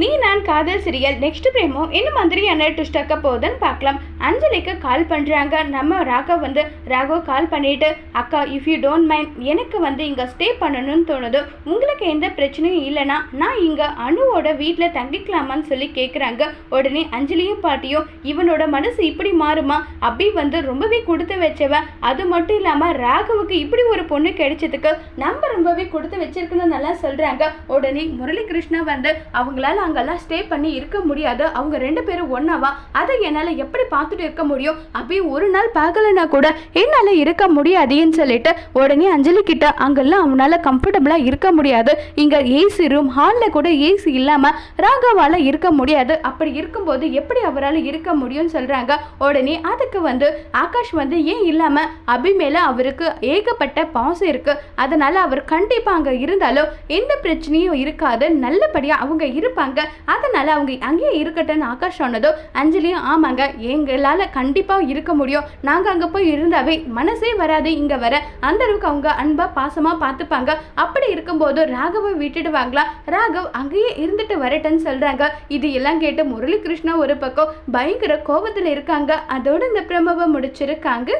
நீ நான் காதல் சீரியல் நெக்ஸ்ட் பிரேமோ என்ன மாதிரியான ட்விஸ்ட் ஆக்க போகுதுன்னு பார்க்கலாம். அஞ்சலிக்கு கால் பண்ணுறாங்க நம்ம ராகவ் வந்து ராகவ் கால் பண்ணிட்டு அக்கா இஃப் யூ டோன்ட் மைண்ட் எனக்கு வந்து இங்கே ஸ்டே பண்ணணும்னு தோணுது. உங்களுக்கு எந்த பிரச்சனையும் இல்லைன்னா நான் இங்கே அணுவோட வீட்டில் தங்கிக்கலாமான்னு சொல்லி கேட்குறாங்க உடனே அஞ்சலியும் பாட்டியும் இவனோட மனசு இப்படி மாறுமா? அப்படி வந்து ரொம்பவே கொடுத்து வச்சவன் அது மட்டும் இல்லாமல் ராகவுக்கு இப்படி ஒரு பொண்ணு கிடைச்சதுக்கு நம்ம ரொம்பவே கொடுத்து வச்சிருக்குன்னு நல்லா சொல்கிறாங்க உடனே முரளிகிருஷ்ணா வந்து அவங்களால அங்கெல்லாம் ஸ்டே பண்ணி இருக்க முடியாது. அவங்க ரெண்டு பேரும் ஒன்றாவா அதை என்னால் எப்படி பார்த்துட்டு இருக்க முடியும்? அப்படி ஒரு நாள் பார்க்கலனா கூட என்னால் இருக்க முடியாதுன்னு சொல்லிட்டு உடனே அஞ்சலி கிட்ட அங்கெல்லாம் அவனால் கம்ஃபர்டபுளாக இருக்க முடியாது. இங்கே ஏசி ரூம் ஹாலில் கூட ஏசி இல்லாமல் ராகவால் இருக்க முடியாது. அப்படி இருக்கும்போது எப்படி அவரால் இருக்க முடியும்னு சொல்கிறாங்க உடனே அதுக்கு வந்து ஆகாஷ் வந்து ஏன் இல்லாமல் அபி மேலே அவருக்கு ஏகப்பட்ட பாசம் இருக்குது அதனால் அவர் கண்டிப்பாக அங்கே இருந்தாலும் எந்த பிரச்சனையும் இருக்காது. நல்லபடியாக அவங்க இருப்பாங்க. அதனால் அவங்க அங்கேயே இருக்கட்டும்னு ஆகாஷ் சொன்னதோ அஞ்சலியும் ஆமாங்க எங்களால் கண்டிப்பாக இருக்க முடியும். நாங்கள் அங்கே போய் இருந்தாவே மனசே வராது இங்கே வர. அந்த அளவுக்கு அவங்க அன்பாக பாசமாக பார்த்துப்பாங்க அப்படி இருக்கும்போது ராகவை விட்டுடுவாங்களா? ராகவ் அங்கேயே இருந்துட்டு வரட்டேன்னு சொல்கிறாங்க இது எல்லாம் கேட்டு முரளி கிருஷ்ணா ஒரு பக்கம் பயங்கர கோபத்தில் இருக்காங்க. அதோட இந்த பிரமவை முடிச்சிருக்காங்க.